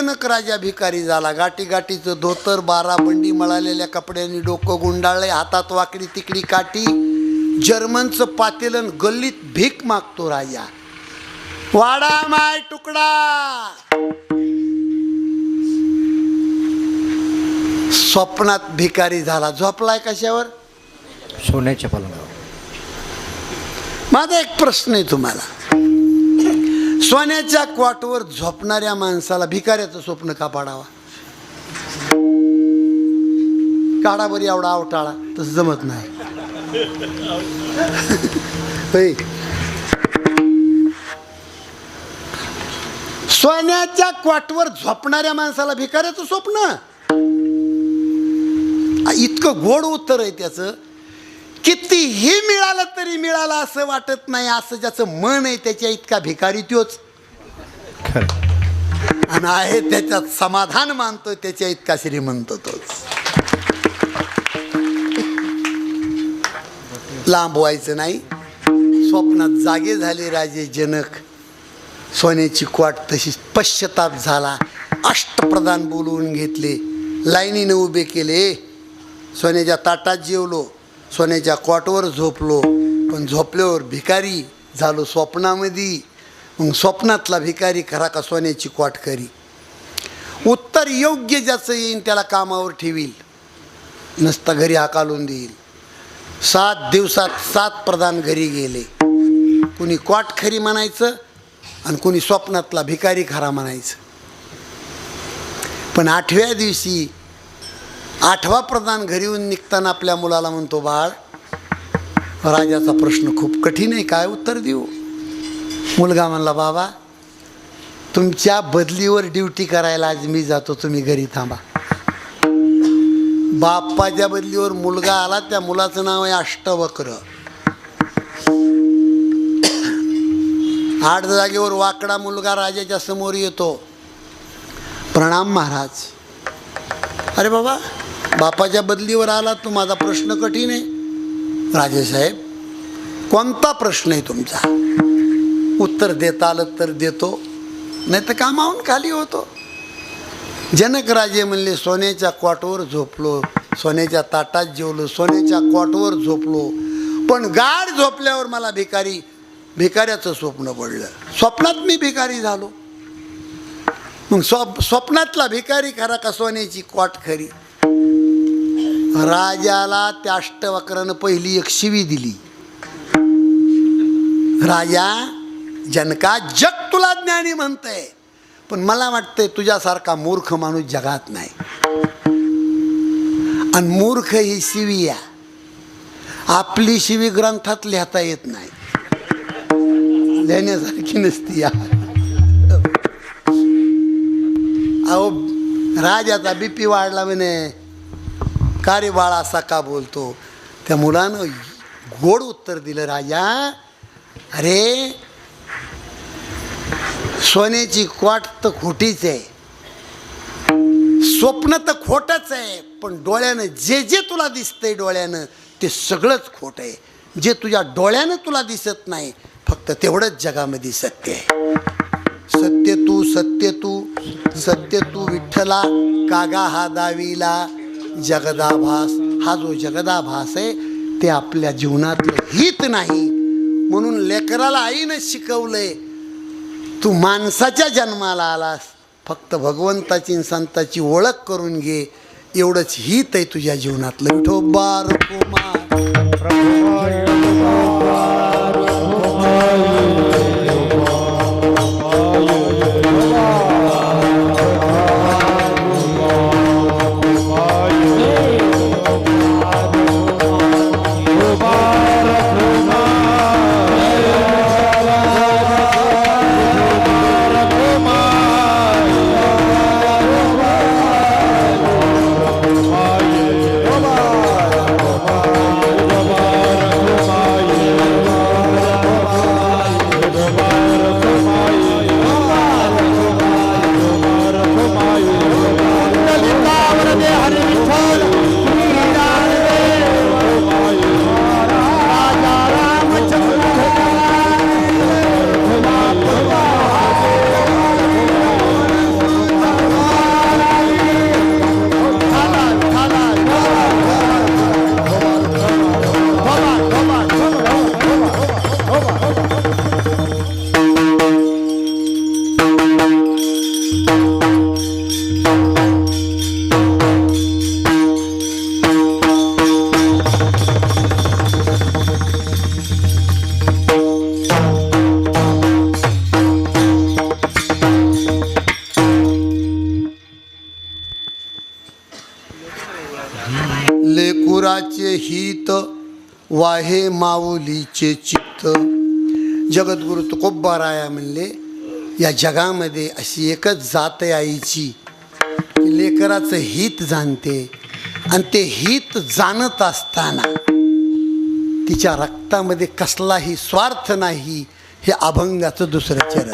जनक राजा भिकारी झाला. गाठी गाठीचं धोतर बारा बंडी मळालेल्या कपड्यांनी डोकं गुंडाळलंय हातात वाकडी तिकडी काठी जर्मनचं पातेलन गल्लीत भीक मागतो राजा. वाडा माय तुकडा! स्वप्नात भिकारी झाला. झोपलाय कशावर? सोन्याच्या पलंगावर माझा एक प्रश्न आहे तुम्हाला. सोन्याच्या क्वाटवर झोपणाऱ्या माणसाला भिकाऱ्याचं स्वप्न का पाडावा? काढाभरी एवढा आवटाळा तसं जमत नाही. सोन्याच्या क्वाटवर झोपणाऱ्या माणसाला भिकाऱ्याचं स्वप्न? इतकं गोड उत्तर आहे त्याचं. कितीही मिळालं तरी मिळालं असं वाटत नाही असं ज्याचं मन आहे त्याच्या इतका भिकारी त्योच आणि आहे त्याच्यात समाधान मानतो त्याच्या इतका श्रीमंत तोच. लांब व्हायचं नाही. स्वप्नात जागे झाले राजे जनक. सोन्याची क्वाट तशी पश्चाताप झाला. अष्टप्रधान बोलवून घेतले. लाईनीने उभे केले. सोन्याच्या ताटात जेवलो. सोन्याच्या कॉटवर झोपलो पण झोपल्यावर भिकारी झालो स्वप्नामध्ये. मग स्वप्नातला भिकारी खरा का सोन्याची कॉट खरी उत्तर योग्य ज्याचं येईन त्याला कामावर ठेवील. नसता घरी हाकालून देईल. सात दिवसात सात प्रधान घरी गेले. कुणी कॉट खरी म्हणायचं आणि कुणी स्वप्नातला भिकारी खरा म्हणायचं. पण आठव्या दिवशी आठवा प्रधान घरी येऊन निघताना आपल्या मुलाला म्हणतो बाळ राजाचा प्रश्न खूप कठीण आहे काय उत्तर देऊ? मुलगा म्हणला बाबा तुमच्या बदलीवर ड्युटी करायला आज मी जातो तुम्ही घरी थांबा. बाप्पाच्या बदलीवर मुलगा आला त्या मुलाचं नाव आहे अष्टवक्र. आठ जागेवर वाकडा मुलगा राजाच्या समोर येतो. प्रणाम महाराज. अरे बाबा बापाच्या बदलीवर आला तो माझा प्रश्न कठीण आहे. राजेसाहेब कोणता प्रश्न आहे तुमचा? उत्तर देता आलं तर देतो नाही तर कामाहून खाली होतो. जनक राजे म्हणले सोन्याच्या क्वाटवर झोपलो सोन्याच्या ताटात जेवलो सोन्याच्या क्वाटवर झोपलो. पण गाढ झोपल्यावर मला भिकारी भिकाऱ्याचं स्वप्न पडलं. स्वप्नात मी भिकारी झालो. मग स्वप्नातला भिकारी खरा का सोन्याची क्वाट खरी? राजाला त्या अष्टवक्रानं पहिली एक शिवी दिली. राजा जनका जग तुला ज्ञानी म्हणतंय. पण मला वाटतंय तुझ्यासारखा मूर्ख माणूस जगात नाही. आणि मूर्ख ही शिवी या. आपली शिवी ग्रंथात लिहिता येत नाही. लिहिण्यासारखी नसती या. अहो राजाचा बीपी वाढला म्हणे. का रे बाळा असा का बोलतो? त्या मुलानं गोड उत्तर दिलं राजा अरे सोन्याची क्वाट तर खोटीच आहे. स्वप्न तर खोटच आहे पण डोळ्यानं जे जे तुला दिसतंय डोळ्यानं ते सगळंच खोट आहे. जे तुझ्या डोळ्यानं तुला दिसत नाही फक्त तेवढंच जगामध्ये सत्य आहे. सत्य तू सत्य तू सत्य तू विठ्ठला कागा हा दावीला जगदाभास हा जो जगदाभास आहे ते आपल्या जीवनातलं हित नाही. म्हणून लेकराला आईनं शिकवलंय तू माणसाच्या जन्माला आलास. फक्त भगवंताची संताची ओळख करून घे. एवढंच हित आहे तुझ्या जीवनातलं. विठोबा रघुमा आहे माऊलीचे चित्त. जगद्गुरु तुकोब्बाराया म्हणले या जगामध्ये अशी एकच जात आहे आईची लेकराचं हित जाणते आणि ते हित जाणत असताना तिच्या रक्तामध्ये कसलाही स्वार्थ नाही हे अभंगाचं दुसरं चरण.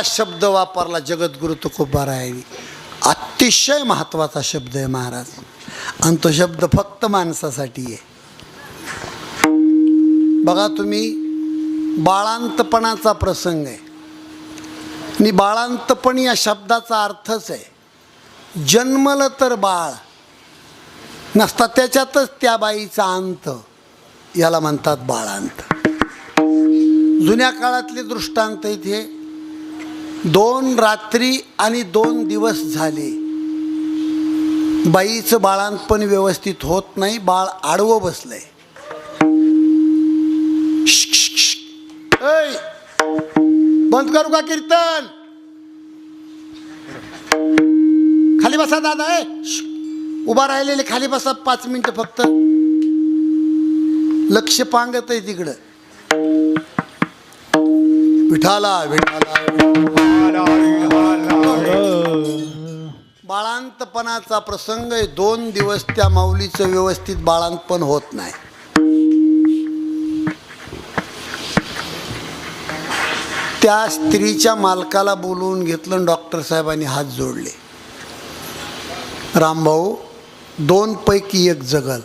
कळवळा शब्द वापरला जगद्गुरु तुकोबारायांनी अतिशय महत्त्वाचा शब्द आहे महाराज. आणि तो शब्द फक्त माणसासाठी आहे. बघा तुम्ही बाळांतपणाचा प्रसंग आहे. आणि बाळांतपण या शब्दाचा अर्थच आहे. जन्मलं तर बाळ. नसता त्याच्यातच त्या बाईचा अंत. याला म्हणतात बाळांत. जुन्या काळातले दृष्टांत इथे दोन रात्री आणि दोन दिवस झाले. बाईचं बाळांपण व्यवस्थित होत नाही बाळ आडवं बसलंय. बंद करू का कीर्तन? खाली बसा दादा ए उभा राहिलेले खाली बसा पाच मिनिटं फक्त. लक्ष पांगत आहे तिकडं. विठाला विठाला बाळांतपणाचा प्रसंग आहे. दोन दिवस त्या माऊलीचं व्यवस्थित बाळांतपण होत नाही. त्या स्त्रीच्या मालकाला बोलवून घेतलं आणि डॉक्टर साहेबांनी हात जोडले. रामभाऊ दोन पैकी एक जगल.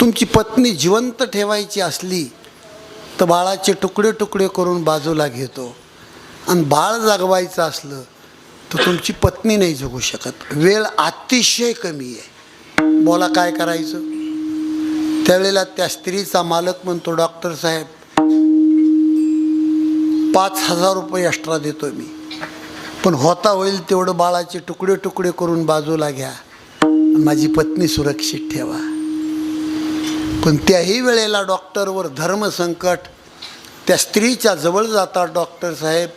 तुमची पत्नी जिवंत ठेवायची असली तर बाळाचे तुकडे तुकडे करून बाजूला घेतो. आणि बाळ जागवायचं असलं तर तुमची पत्नी नाही जगू शकत. वेळ अतिशय कमी आहे. बोला काय करायचं? त्यावेळेला त्या स्त्रीचा मालक म्हणतो डॉक्टर साहेब पाच हजार रुपये एक्स्ट्रा देतो मी. पण होता होईल तेवढं बाळाचे तुकडे तुकडे करून बाजूला घ्या. आणि माझी पत्नी सुरक्षित ठेवा. पण त्याही वेळेला डॉक्टरवर धर्मसंकट त्या स्त्रीच्या जवळ जातात डॉक्टर साहेब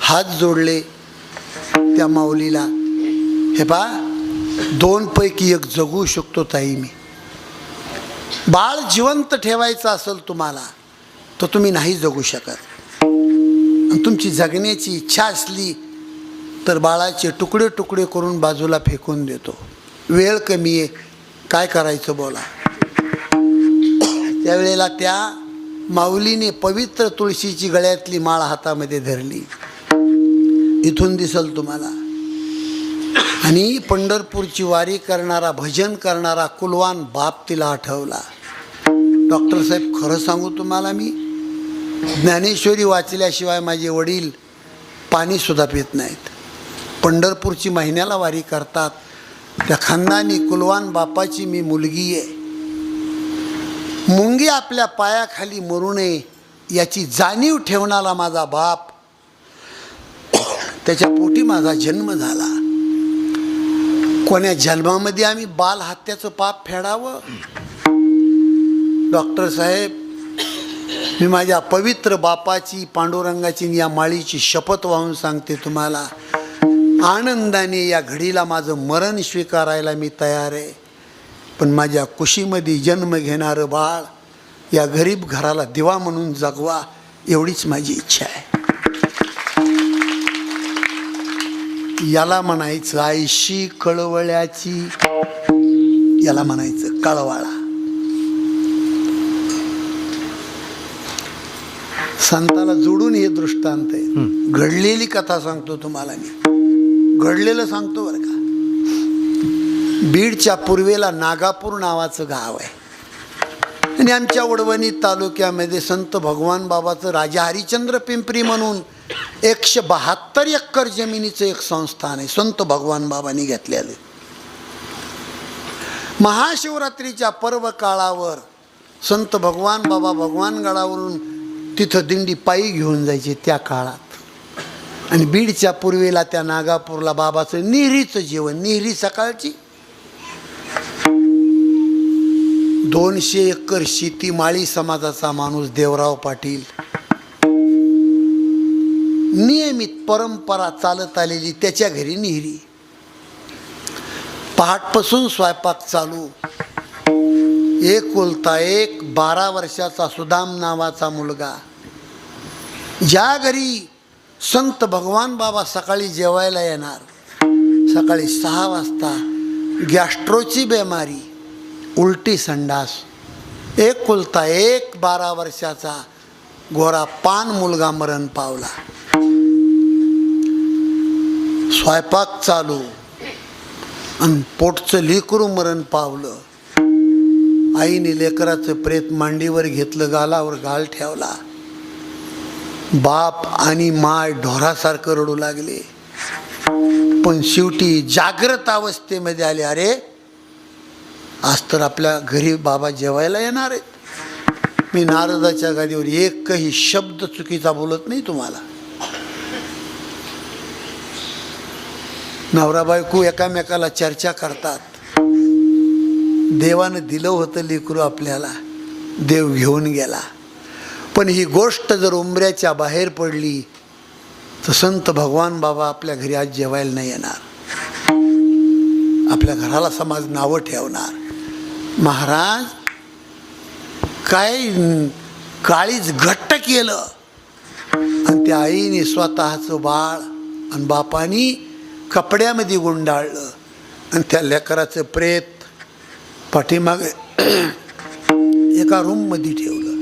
हात जोडले त्या माऊलीला. हे पा दोनपैकी एक जगू शकतो ताई मी. बाळ जिवंत ठेवायचं असेल तुम्हाला तर तुम्ही नाही जगू शकत. आणि तुमची जगण्याची इच्छा असली तर बाळाचे तुकडे तुकडे करून बाजूला फेकून देतो. वेळ कमी आहे काय करायचं बोला. त्यावेळेला त्या माऊलीने पवित्र तुळशीची गळ्यातली माळ हातामध्ये धरली. इथून दिसल तुम्हाला. आणि पंढरपूरची वारी करणारा भजन करणारा कुलवान बाप तिला आठवला. डॉक्टर साहेब खरं सांगू तुम्हाला मी ज्ञानेश्वरी वाचल्याशिवाय माझे वडील पाणीसुद्धा पित नाहीत. पंढरपूरची महिन्याला वारी करतात. त्या खानदानी कुलवान बापाची मी मुलगी आहे. मुंगी आपल्या पायाखाली मरू नये याची जाणीव ठेवणारा माझा बाप. त्याच्या पोटी माझा जन्म झाला. कोण्या जन्मामध्ये आम्ही बाल हत्याचं पाप फेडावं? डॉक्टर साहेब मी माझ्या पवित्र बापाची पांडुरंगाची या माळीची शपथ वाहून सांगते तुम्हाला. आनंदाने या घडीला माझं मरण स्वीकारायला मी तयार आहे. पण माझ्या कुशीमध्ये जन्म घेणारं बाळ या गरीब घराला दिवा म्हणून जगवा एवढीच माझी इच्छा आहे. याला म्हणायचं आईशी कळवळ्याची याला म्हणायचं कळवाळा. संताला जोडून हे दृष्टांत आहे. घडलेली कथा सांगतो तुम्हाला मी. घडलेलं सांगतो बीडच्या पूर्वेला नागापूर नावाचं गाव आहे. आणि आमच्या वडवणी तालुक्यामध्ये संत भगवान बाबाचं राजा हरिचंद्र पिंपरी म्हणून एकशे बहात्तर एकर जमिनीचं एक संस्थान आहे. संत भगवान बाबांनी घेतलेलं महाशिवरात्रीच्या पर्व काळावर संत भगवान बाबा भगवानगडावरून तिथं दिंडी पायी घेऊन जायचे त्या काळात. आणि बीडच्या पूर्वेला त्या नागापूरला बाबाचं निहरीचं जेवण निहरी सकाळची दोनशे एकर शेती माळी समाजाचा माणूस देवराव पाटील. नियमित परंपरा चालत आलेली त्याच्या घरी निहिरी. पहाटपासून स्वयंपाक चालू. एक उलता एक बारा वर्षाचा सुदाम नावाचा मुलगा. ज्या घरी संत भगवान बाबा सकाळी जेवायला येणार सकाळी सहा वाजता गॅस्ट्रोची बेमारी उलटी संडास. एक कुलता एक बारा वर्षाचा गोरा पान मुलगा मरण पावला. स्वयंपाक चालू. आणि पोटचं लेकरू मरण पावलं. आईने लेकराचं प्रेत मांडीवर घेतलं गालावर गाल ठेवला. बाप आणि माय ढोरासारखं रडू लागले. पण शेवटी जागृत अवस्थेमध्ये आले अरे आज तर आपल्या घरी बाबा जेवायला येणार आहेत. मी नारदाच्या गादीवर एकही शब्द चुकीचा बोलत नाही तुम्हाला. नवरा बायको एकामेकाला चर्चा करतात. देवानं दिलं होतं लेकरू आपल्याला. देव घेऊन गेला. पण ही गोष्ट जर उंबऱ्याच्या बाहेर पडली तर संत भगवान बाबा आपल्या घरी आज जेवायला नाही येणार. आपल्या घराला समाज नावं ठेवणार. महाराज काय काळीच घट्ट केलं. आणि त्या आईने स्वतःचं बाळ आणि बापानी कपड्यामध्ये गुंडाळलं. आणि त्या लेकराचं प्रेत पाठीमागे एका रूममध्ये ठेवलं.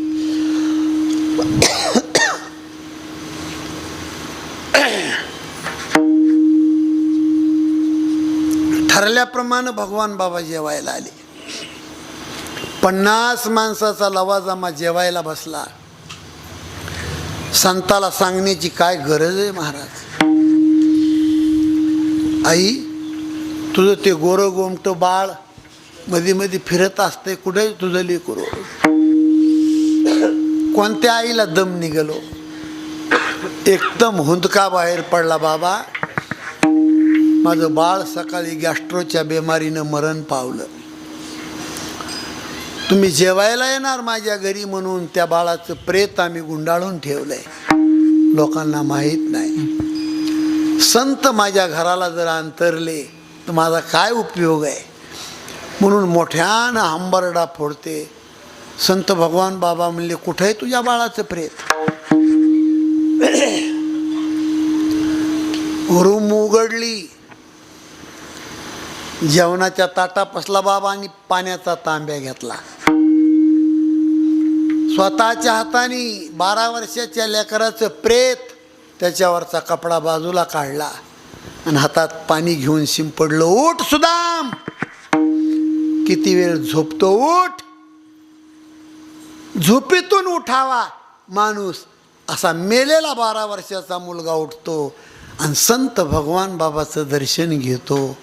ठरल्याप्रमाणे भगवान बाबा जेवायला आले. पन्नास माणसाचा लवाजामा जेवायला बसला. संताला सांगण्याची काय गरज आहे महाराज? आई तुझं ते गोरं गोमट बाळमध्ये मध्ये फिरत असते कुठे तुझं लेकरू. कोणत्या आईला दम निघालो? एकदम हुंदका बाहेर पडला बाबा. माझं बाळ सकाळी गॅस्ट्रोच्या बेमारीनं मरण पावलं. तुम्ही जेवायला येणार माझ्या घरी म्हणून त्या बाळाचं प्रेत आम्ही गुंडाळून ठेवलंय. लोकांना माहीत नाही. संत माझ्या घराला जर अंतरले तर माझा काय उपयोग आहे? म्हणून मोठ्यानं आंबरडा फोडते. संत भगवान बाबा म्हणले कुठं आहे तुझ्या बाळाचं प्रेत? रूम उघडली. जेवणाच्या ताटापसला बाबा आणि पाण्याचा तांब्या घेतला. स्वतःच्या हाताने बारा वर्षाच्या लेकराचं प्रेत त्याच्यावरचा कपडा बाजूला काढला आणि हातात पाणी घेऊन शिंपडलं उठ सुदाम! किती वेळ झोपतो उठ! झोपेतून उठावा माणूस! असा मेलेला बारा वर्षाचा मुलगा उठतो आणि संत भगवान बाबाचं दर्शन घेतो.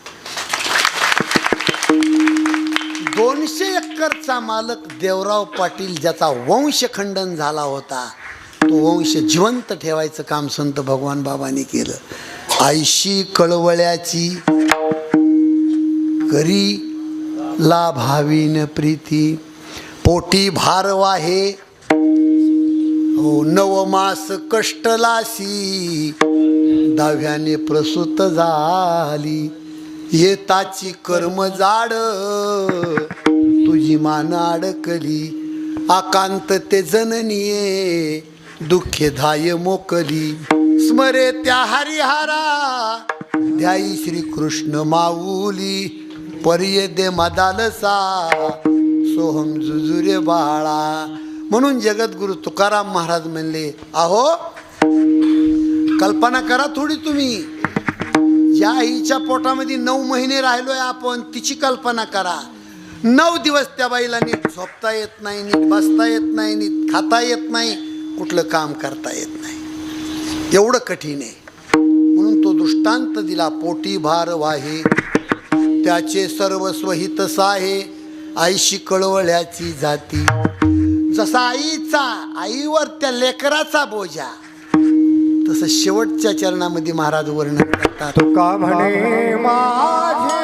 दोनशे एकरचा मालक देवराव पाटील ज्याचा वंश खंडन झाला होता तो वंश जिवंत ठेवायचं काम संत भगवान बाबांनी केलं. आयशी कळवळ्याची करी लाभावीन प्रीती. पोटी भारवाहे हो नवमास कष्टलासी दाव्याने प्रसूत झाली. येताची कर्म जाड तुझी मान अडकली आकांत ते जननीये दुःखे धाय मोकली. स्मरे त्या हरिहारा ध्याई श्री कृष्ण माऊली. पर्य दे मदालसा सोहम जुजुरे बाळा. म्हणून जगद्गुरु तुकाराम महाराज म्हणले अहो कल्पना करा थोडी तुम्ही. ज्या आईच्या पोटामध्ये नऊ महिने राहिलोय आपण तिची कल्पना करा. नऊ दिवस त्या बाईला नीट झोपता येत नाही नीट बसता येत नाही नीट खाता येत नाही कुठलं काम करता येत नाही. एवढं कठीण आहे. म्हणून तो दृष्टांत दिला पोटी भार वाहे त्याचे सर्वस्व हित साहे आईशी कळवळ्याची जाती. जसा आईचा आईवर त्या लेकराचा बोजा तसं शेवटच्या चरणामध्ये महाराज वर्णन करतात तुका म्हणे माझे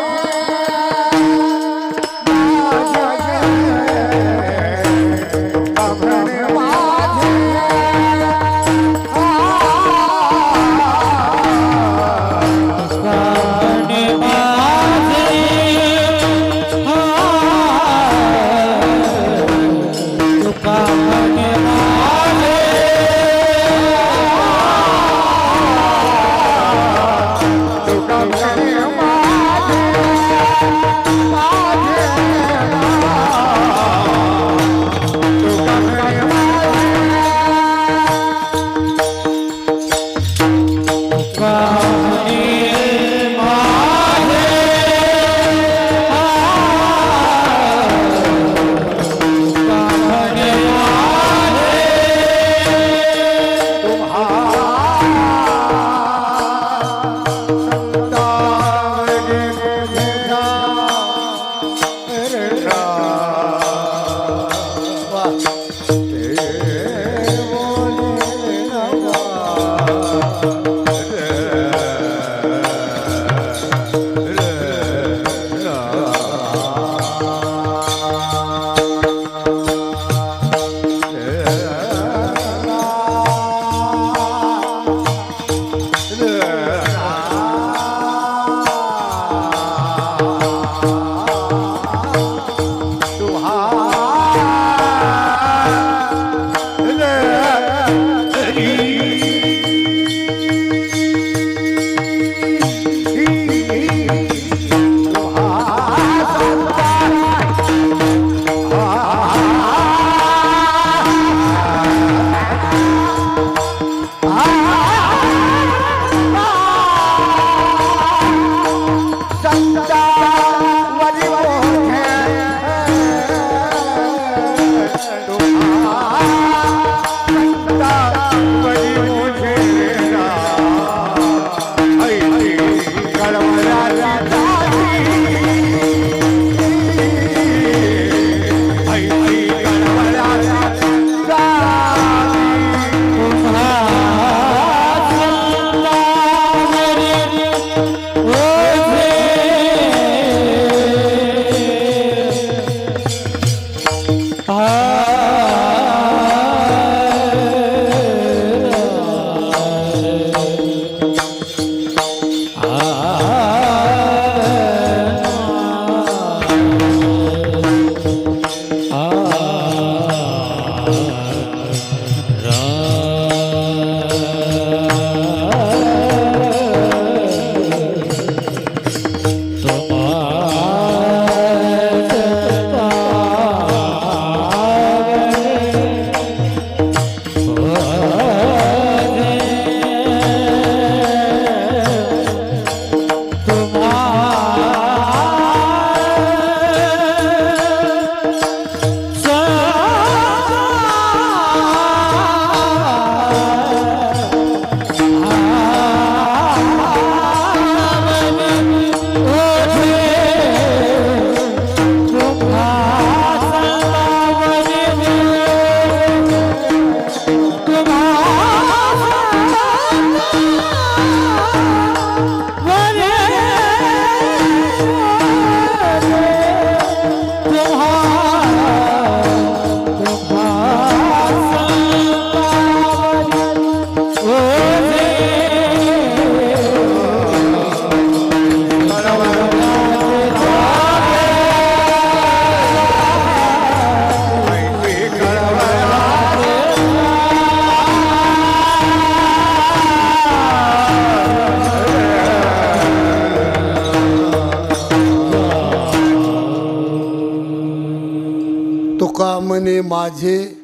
माझे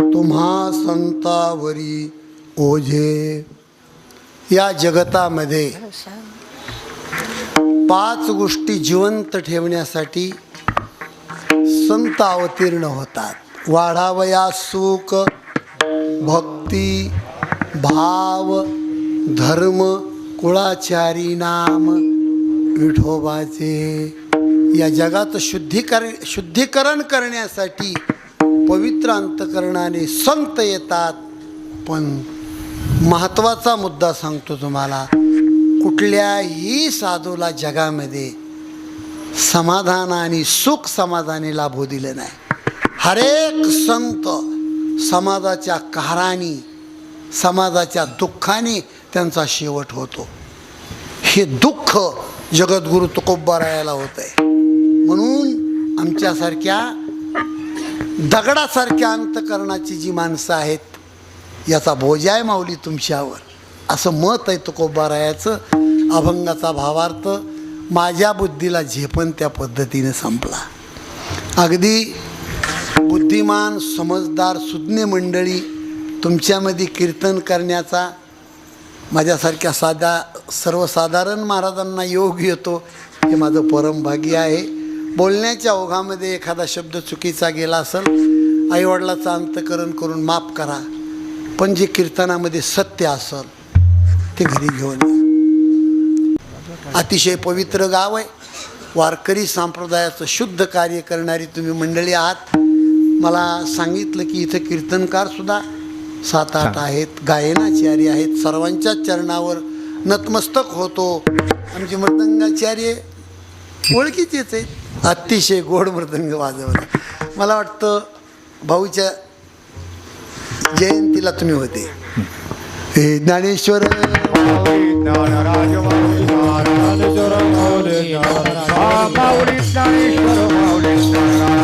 तुम्हा संतावरी ओझे. या जगतामध्ये पाच गोष्टी जिवंत ठेवण्यासाठी संत अवतीर्ण होतात. वाढावया सुख भक्ती भाव धर्म कुळाचारी नाम विठोबाचे. या जगात शुद्धीकर शुद्धीकरण करण्यासाठी पवित्र अंतकरणाने संत येतात. पण महत्त्वाचा मुद्दा सांगतो तुम्हाला कुठल्याही साधूला जगामध्ये समाधान आणि सुख समाधानी लाभू दिलं नाही. हरेक संत समाजाच्या काराने समाजाच्या दुःखाने त्यांचा शेवट होतो. हे दुःख जगद्गुरु तुकोबारायाला होत आहे म्हणून आमच्यासारख्या दगडासारख्या अंतकरणाची जी माणसं आहेत याचा बोजा आहे माऊली तुमच्यावर. असं मत आहे तुकोबारायाचं अभंगाचा भावार्थ माझ्या बुद्धीला झेपण त्या पद्धतीने संपला. अगदी बुद्धिमान समजदार सुज्ञ मंडळी तुमच्यामध्ये कीर्तन करण्याचा माझ्यासारख्या साधा सर्वसाधारण महाराजांना योग येतो हे माझं परमभाग्य आहे. बोलण्याच्या ओघामध्ये एखादा शब्द चुकीचा गेला असेल आईवडिलाचं अंतकरण करून माफ करा. पण जे कीर्तनामध्ये सत्य असेल ते घरी घेऊन. अतिशय पवित्र गाव आहे. वारकरी संप्रदायाचं शुद्ध कार्य करणारी तुम्ही मंडळी आहात. मला सांगितलं की इथं कीर्तनकारसुद्धा सात आठ आहेत गायनाचार्य आहेत. सर्वांच्याच चरणावर नतमस्तक होतो. आमचे मृदंगाचार्य ओळखीचेच आहेत अतिशय गोड मृदंग वाजवत मला वाटतं भाऊच्या जयंतीला तुम्ही होते. हे ज्ञानेश्वर ज्ञानेश्वर.